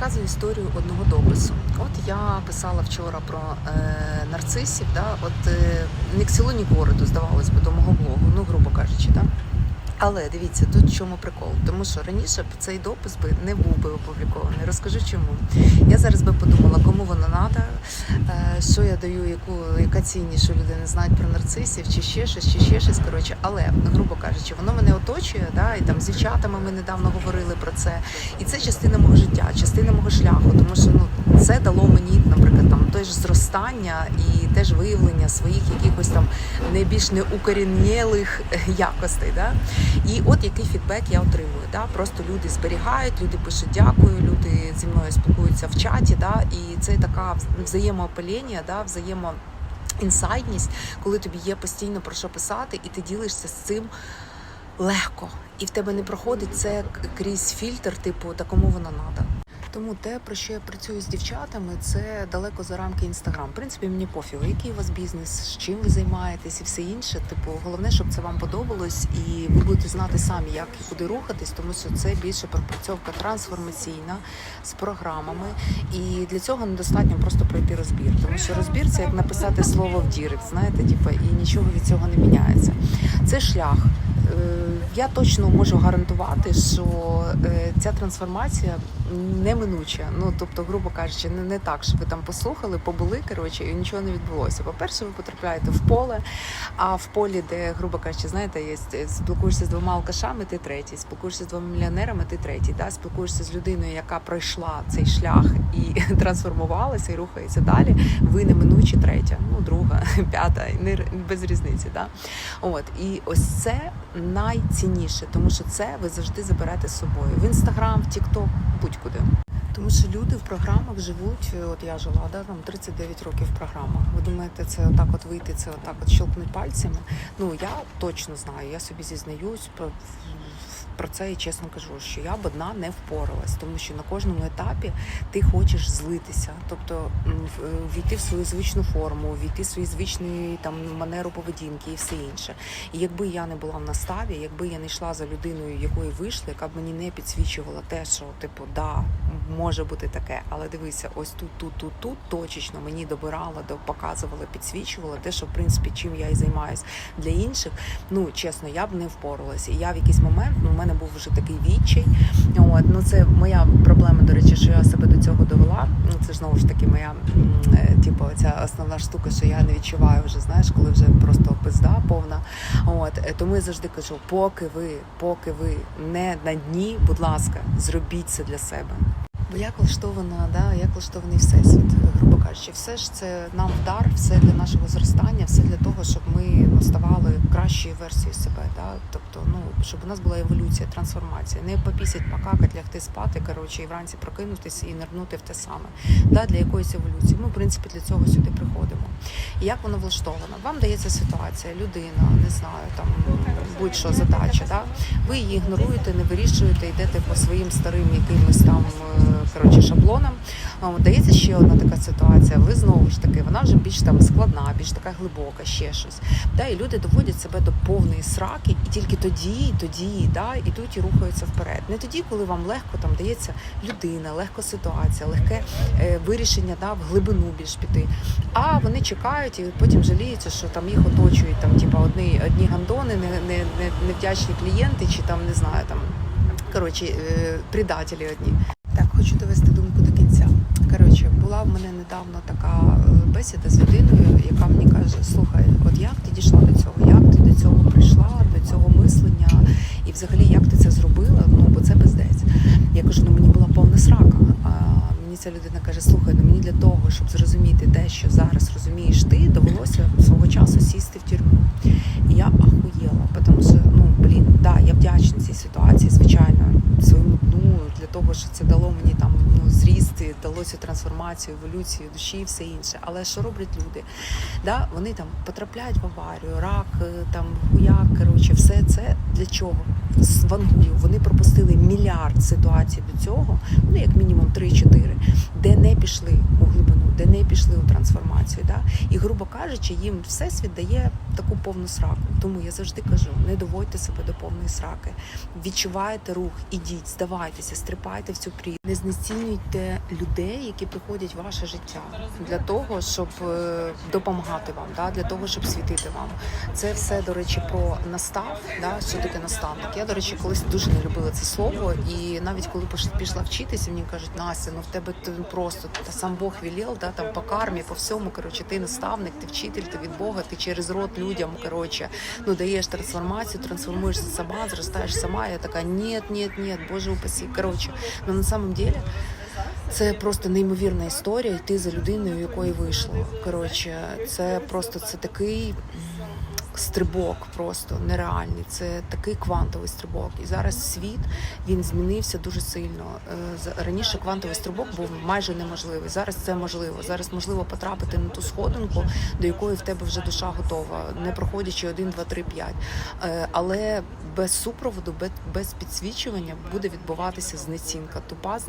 розказую історію одного допису. От я писала вчора про е, нарцисів, да? от е, ні к селу, ні городу, здавалось би, до мого блогу, ну, грубо кажучи, да? Але дивіться, тут в чому прикол. Тому що раніше б цей допис би не був би опублікований. Розкажу чому. Я зараз би подумала, кому воно треба, що я даю, яку, яка цінність, що люди не знають про нарцисів, чи ще щось, чи ще щось. Коротше, але грубо кажучи, воно мене оточує, да, і там з дівчатами ми недавно говорили про це. І це частина мого життя, частина мого шляху, тому що ну це дало мені, наприклад, там теж зростання і теж виявлення своїх якихось там найбільш неукорінєлих якостей. Да? І от який фідбек я отримую. Да? Просто люди зберігають, люди пишуть дякую, люди зі мною спілкуються в чаті. Да? І це така взаємоопалення, да? взаємо. Коли тобі є постійно про що писати, і ти ділишся з цим легко. І в тебе не проходить це крізь фільтр, типу, такому воно надо. Тому те, про що я працюю з дівчатами, це далеко за рамки інстаграм. В принципі, мені пофігу, який у вас бізнес, з чим ви займаєтесь і все інше. Типу, головне, щоб це вам подобалось, і ви будете знати самі, як і куди рухатись, тому що це більше пропрацьовка трансформаційна з програмами. І для цього недостатньо просто пройти розбір. Тому що розбір це як написати слово в дірект, знаєте, типу, і нічого від цього не міняється. Це шлях. Я точно можу гарантувати, що е, ця трансформація неминуча. Ну тобто, грубо кажучи, не, не так, що ви там послухали, побули коротше, і нічого не відбулося. По-перше, ви потрапляєте в поле. А в полі, де, грубо кажучи, знаєте, є спілкуєшся з двома алкашами, ти третій, спілкуєшся з двома мільйонерами, ти третій. Да? Спілкуєшся з людиною, яка пройшла цей шлях і трансформувалася і рухається далі. Ви неминучі третя, ну друга, п'ята, не без різниці. Да? От і ось це найцінніше, тому що це ви завжди заберете з собою в інстаграм, в тікток, будь-куди. Тому що люди в програмах живуть. От я жила да, там 39 років в програмах. Ви думаєте, це отак от вийти, це отак от щелкнуть пальцями? Ну я точно знаю, я собі зізнаюсь про. Це і чесно кажу, що я б одна не впоралась, тому що на кожному етапі ти хочеш злитися, тобто війти в свою звичну форму, війти в свою звичну там манеру поведінки і все інше. І якби я не була в наставі, якби я не йшла за людиною, якої вийшли, яка б мені не підсвічувала те, що типу, да, може бути таке, але дивися, ось тут, тут, тут, тут точечно мені добирала, показувала, підсвічувала те, що в принципі чим я і займаюся для інших. Ну чесно, я б не впоралася. І я в якийсь момент ну, у мене був вже такий відчай. От ну це моя проблема. До речі, що я себе до цього довела. Ну це ж знову ж таки моя типу, ця основна штука, що я не відчуваю вже, знаєш, коли вже просто пизда повна. От тому я завжди кажу, поки ви, поки ви не на дні, будь ласка, зробіть це для себе. Бо як влаштована, да, як влаштований всесвіт, грубо кажучи, все ж це нам вдар, все для нашого зростання, все для того, щоб ми ставали кращою версією себе. Да? Тобто, ну щоб у нас була еволюція, трансформація, не попісять, покакати, лягти спати, коротше, і вранці прокинутися і нирнути в те саме. Да, Для якоїсь еволюції. Ми, в принципі, для цього сюди приходимо. І як воно влаштовано? Вам дається ситуація, людина, не знаю, там будь-що задача. Да? Ви її ігноруєте, не вирішуєте, йдете по своїм старим якимось там коротше, шаблонам. Дається ще одна така ситуація. Ви знову ж таки, вона вже більш там складна, більш така глибока, ще щось. Да, І люди доводять себе до повної сраки, і тільки тоді, тоді, да, ідуть і рухаються вперед. Не тоді, коли вам легко там дається людина, легко ситуація, легке е, вирішення да, в глибину більш піти. А вони чекають і потім жаліються, що там їх оточують там, типа одні одні гандони, не, не, не, невдячні клієнти, чи там не знаю, там коротше, е, предателі одні. Так, хочу довести думку до кінця. Коротше, була в мене недавно така бесіда з людиною, яка мені каже: слухай, от як ти дійшла до цього? Як ти до цього прийшла, до цього мислення? І взагалі як ти це зробила? Ну, бо це бездець. Я кажу, ну мені була повна срака. Мені ця людина каже: слухай, ну мені для того, щоб зрозуміти те, що зараз розумієш ти, довелося свого часу сісти в тюрму. І я ахуєла, тому що, ну блін, да, я вдячна цій ситуації, звичайно, того, що це дало мені там ну, зрісти, далося трансформацію, еволюцію душі і все інше. Але що роблять люди? Да, Вони там потрапляють в аварію, рак, там хуяк, коротше, все це для чого? З вангую. Вони пропустили мільярд ситуацій до цього, ну як мінімум 3-4, де не пішли у глибину, не пішли у трансформацію. Да? І, грубо кажучи, їм всесвіт дає таку повну сраку. Тому я завжди кажу: не доводьте себе до повної сраки. Відчуваєте рух, ідіть, здавайтеся, стрипайте в цю прірву. Не знецінюйте людей, які приходять в ваше життя для того, щоб е, допомагати вам, да? для того, щоб світити вам. Це все, до речі, про настав. Да? Що таке наставник? Я, до речі, колись дуже не любила це слово, і навіть коли пішла вчитися, мені кажуть, Настя, ну в тебе просто та сам Бог велел, да, там по кармі, по всьому. Коротше, ти наставник, ти вчитель, ти від Бога, ти через рот людям, коротше, ну даєш трансформацію, трансформуєшся сама, зростаєш сама. Я така, ні, ні, ні, Боже упасі. Коротше, ну на самом деле. Це просто неймовірна історія йти за людиною, якої вийшло. Коротше, це просто це такий стрибок, просто нереальний. Це такий квантовий стрибок. І зараз світ він змінився дуже сильно. Е, Раніше квантовий стрибок був майже неможливий. Зараз це можливо. Зараз можливо потрапити на ту сходинку, до якої в тебе вже душа готова, не проходячи 1, 2, 3, 5. Е, Але без супроводу, без підсвічування буде відбуватися знецінка, тупа знецінка